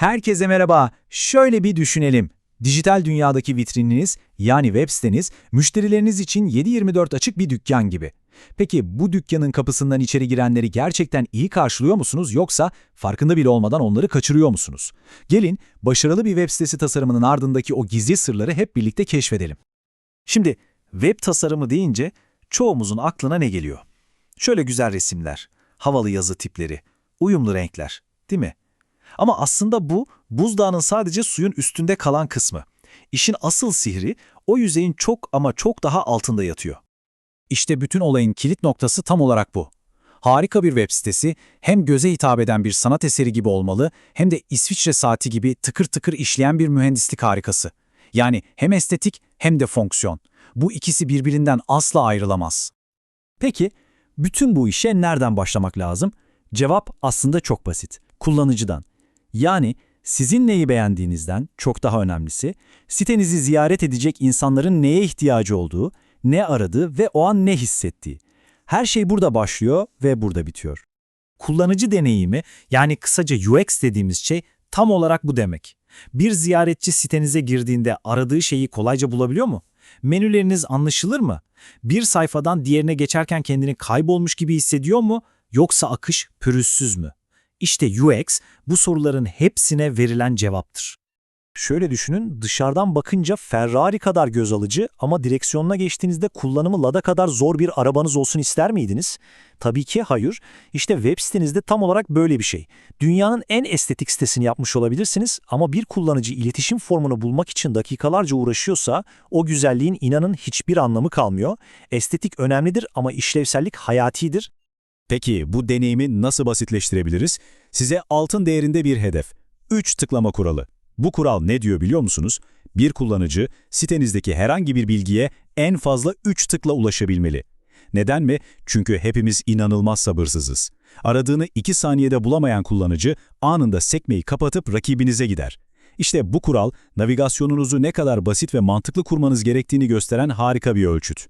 Herkese merhaba. Şöyle bir düşünelim. Dijital dünyadaki vitrininiz yani web siteniz müşterileriniz için 7/24 açık bir dükkan gibi. Peki bu dükkanın kapısından içeri girenleri gerçekten iyi karşılıyor musunuz yoksa farkında bile olmadan onları kaçırıyor musunuz? Gelin başarılı bir web sitesi tasarımının ardındaki o gizli sırları hep birlikte keşfedelim. Şimdi web tasarımı deyince çoğumuzun aklına ne geliyor? Şöyle güzel resimler, havalı yazı tipleri, uyumlu renkler, değil mi? Ama aslında bu buzdağının sadece suyun üstünde kalan kısmı. İşin asıl sihri o yüzeyin çok ama çok daha altında yatıyor. İşte bütün olayın kilit noktası tam olarak bu. Harika bir web sitesi hem göze hitap eden bir sanat eseri gibi olmalı hem de İsviçre saati gibi tıkır tıkır işleyen bir mühendislik harikası. Yani hem estetik hem de fonksiyon. Bu ikisi birbirinden asla ayrılamaz. Peki, bütün bu işe nereden başlamak lazım? Cevap aslında çok basit. Kullanıcıdan. Yani sizin neyi beğendiğinizden çok daha önemlisi, sitenizi ziyaret edecek insanların neye ihtiyacı olduğu, ne aradığı ve o an ne hissettiği. Her şey burada başlıyor ve burada bitiyor. Kullanıcı deneyimi yani kısaca UX dediğimiz şey tam olarak bu demek. Bir ziyaretçi sitenize girdiğinde aradığı şeyi kolayca bulabiliyor mu? Menüleriniz anlaşılır mı? Bir sayfadan diğerine geçerken kendini kaybolmuş gibi hissediyor mu? Yoksa akış pürüzsüz mü? İşte UX bu soruların hepsine verilen cevaptır. Şöyle düşünün, dışarıdan bakınca Ferrari kadar göz alıcı ama direksiyonuna geçtiğinizde kullanımı Lada kadar zor bir arabanız olsun ister miydiniz? Tabii ki hayır. İşte web sitenizde tam olarak böyle bir şey. Dünyanın en estetik sitesini yapmış olabilirsiniz ama bir kullanıcı iletişim formunu bulmak için dakikalarca uğraşıyorsa o güzelliğin inanın hiçbir anlamı kalmıyor. Estetik önemlidir ama işlevsellik hayatidir. Peki bu deneyimi nasıl basitleştirebiliriz? Size altın değerinde bir hedef. 3 tıklama kuralı. Bu kural ne diyor biliyor musunuz? Bir kullanıcı sitenizdeki herhangi bir bilgiye en fazla 3 tıkla ulaşabilmeli. Neden mi? Çünkü hepimiz inanılmaz sabırsızız. Aradığını 2 saniyede bulamayan kullanıcı anında sekmeyi kapatıp rakibinize gider. İşte bu kural navigasyonunuzu ne kadar basit ve mantıklı kurmanız gerektiğini gösteren harika bir ölçüt.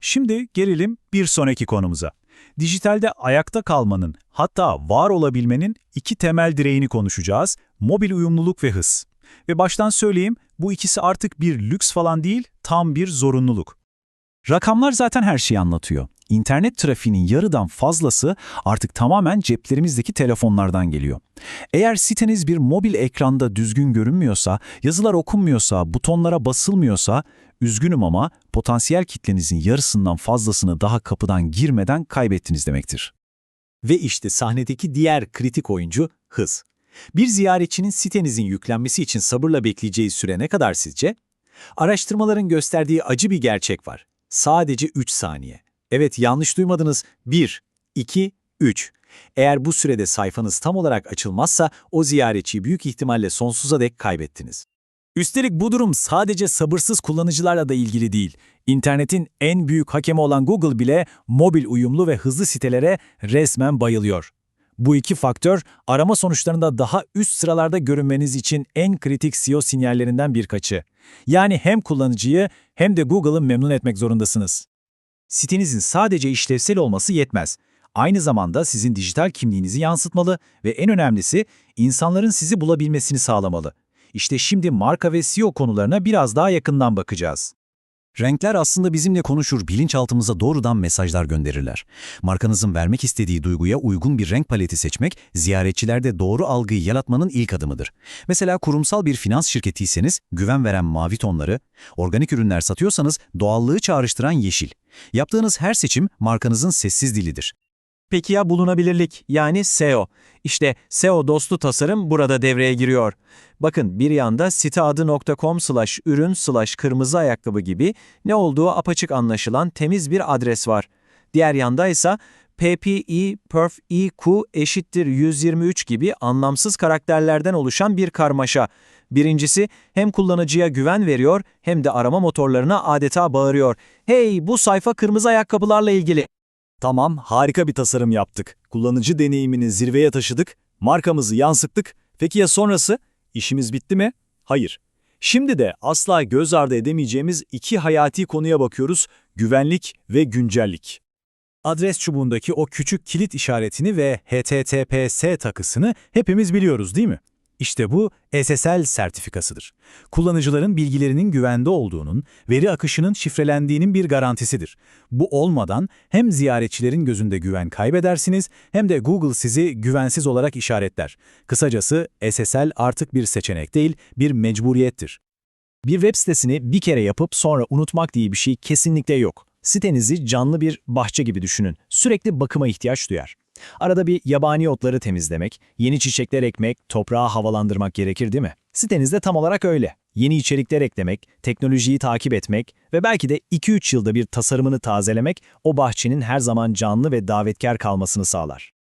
Şimdi gelelim bir sonraki konumuza. Dijitalde ayakta kalmanın, hatta var olabilmenin iki temel direğini konuşacağız, mobil uyumluluk ve hız. Ve baştan söyleyeyim, bu ikisi artık bir lüks falan değil, tam bir zorunluluk. Rakamlar zaten her şeyi anlatıyor. İnternet trafiğinin yarıdan fazlası artık tamamen ceplerimizdeki telefonlardan geliyor. Eğer siteniz bir mobil ekranda düzgün görünmüyorsa, yazılar okunmuyorsa, butonlara basılmıyorsa, üzgünüm ama potansiyel kitlenizin yarısından fazlasını daha kapıdan girmeden kaybettiniz demektir. Ve işte sahnedeki diğer kritik oyuncu hız. Bir ziyaretçinin sitenizin yüklenmesi için sabırla bekleyeceği süre ne kadar sizce? Araştırmaların gösterdiği acı bir gerçek var. Sadece 3 saniye. Evet yanlış duymadınız. 1, 2, 3. Eğer bu sürede sayfanız tam olarak açılmazsa o ziyaretçiyi büyük ihtimalle sonsuza dek kaybettiniz. Üstelik bu durum sadece sabırsız kullanıcılarla da ilgili değil. İnternetin en büyük hakemi olan Google bile mobil uyumlu ve hızlı sitelere resmen bayılıyor. Bu iki faktör arama sonuçlarında daha üst sıralarda görünmeniz için en kritik SEO sinyallerinden birkaçı. Yani hem kullanıcıyı hem de Google'ı memnun etmek zorundasınız. Sitenizin sadece işlevsel olması yetmez. Aynı zamanda sizin dijital kimliğinizi yansıtmalı ve en önemlisi insanların sizi bulabilmesini sağlamalı. İşte şimdi marka ve SEO konularına biraz daha yakından bakacağız. Renkler aslında bizimle konuşur, bilinçaltımıza doğrudan mesajlar gönderirler. Markanızın vermek istediği duyguya uygun bir renk paleti seçmek, ziyaretçilerde doğru algıyı yaratmanın ilk adımıdır. Mesela kurumsal bir finans şirketiyseniz güven veren mavi tonları, organik ürünler satıyorsanız doğallığı çağrıştıran yeşil. Yaptığınız her seçim markanızın sessiz dilidir. Peki ya bulunabilirlik yani SEO? İşte SEO dostu tasarım burada devreye giriyor. Bakın bir yanda siteadı.com slash ürün slash kırmızı ayakkabı gibi ne olduğu apaçık anlaşılan temiz bir adres var. Diğer yanda ise PPE, perf, EQ eşittir 123 gibi anlamsız karakterlerden oluşan bir karmaşa. Birincisi hem kullanıcıya güven veriyor hem de arama motorlarına adeta bağırıyor. Hey bu sayfa kırmızı ayakkabılarla ilgili. Tamam, harika bir tasarım yaptık. Kullanıcı deneyimini zirveye taşıdık, markamızı yansıttık. Peki ya sonrası? İşimiz bitti mi? Hayır. Şimdi de asla göz ardı edemeyeceğimiz iki hayati konuya bakıyoruz, güvenlik ve güncellik. Adres çubuğundaki o küçük kilit işaretini ve HTTPS takısını hepimiz biliyoruz değil mi? İşte bu SSL sertifikasıdır. Kullanıcıların bilgilerinin güvende olduğunun, veri akışının şifrelendiğinin bir garantisidir. Bu olmadan hem ziyaretçilerin gözünde güven kaybedersiniz hem de Google sizi güvensiz olarak işaretler. Kısacası SSL artık bir seçenek değil, bir mecburiyettir. Bir web sitesini bir kere yapıp sonra unutmak diye bir şey kesinlikle yok. Sitenizi canlı bir bahçe gibi düşünün. Sürekli bakıma ihtiyaç duyar. Arada bir yabani otları temizlemek, yeni çiçekler ekmek, toprağı havalandırmak gerekir değil mi? Sitenizde tam olarak öyle. Yeni içerikler eklemek, teknolojiyi takip etmek ve belki de 2-3 yılda bir tasarımını tazelemek o bahçenin her zaman canlı ve davetkar kalmasını sağlar.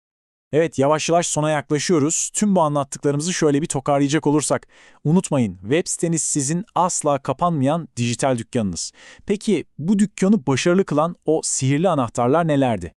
Evet yavaş yavaş sona yaklaşıyoruz. Tüm bu anlattıklarımızı şöyle bir tokarlayacak olursak. Unutmayın web siteniz sizin asla kapanmayan dijital dükkanınız. Peki bu dükkanı başarılı kılan o sihirli anahtarlar nelerdi?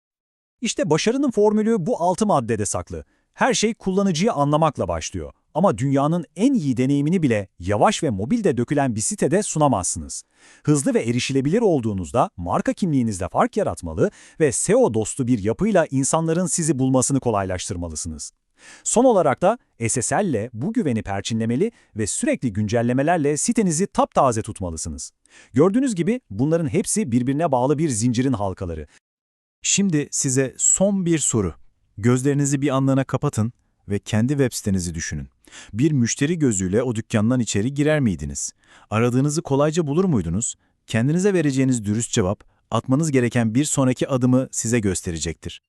İşte başarının formülü bu altı maddede saklı. Her şey kullanıcıyı anlamakla başlıyor. Ama dünyanın en iyi deneyimini bile yavaş ve mobilde dökülen bir sitede sunamazsınız. Hızlı ve erişilebilir olduğunuzda marka kimliğinizde fark yaratmalı ve SEO dostu bir yapıyla insanların sizi bulmasını kolaylaştırmalısınız. Son olarak da SSL ile bu güveni perçinlemeli ve sürekli güncellemelerle sitenizi taptaze tutmalısınız. Gördüğünüz gibi bunların hepsi birbirine bağlı bir zincirin halkaları. Şimdi size son bir soru. Gözlerinizi bir anlığına kapatın ve kendi web sitenizi düşünün. Bir müşteri gözüyle o dükkandan içeri girer miydiniz? Aradığınızı kolayca bulur muydunuz? Kendinize vereceğiniz dürüst cevap, atmanız gereken bir sonraki adımı size gösterecektir.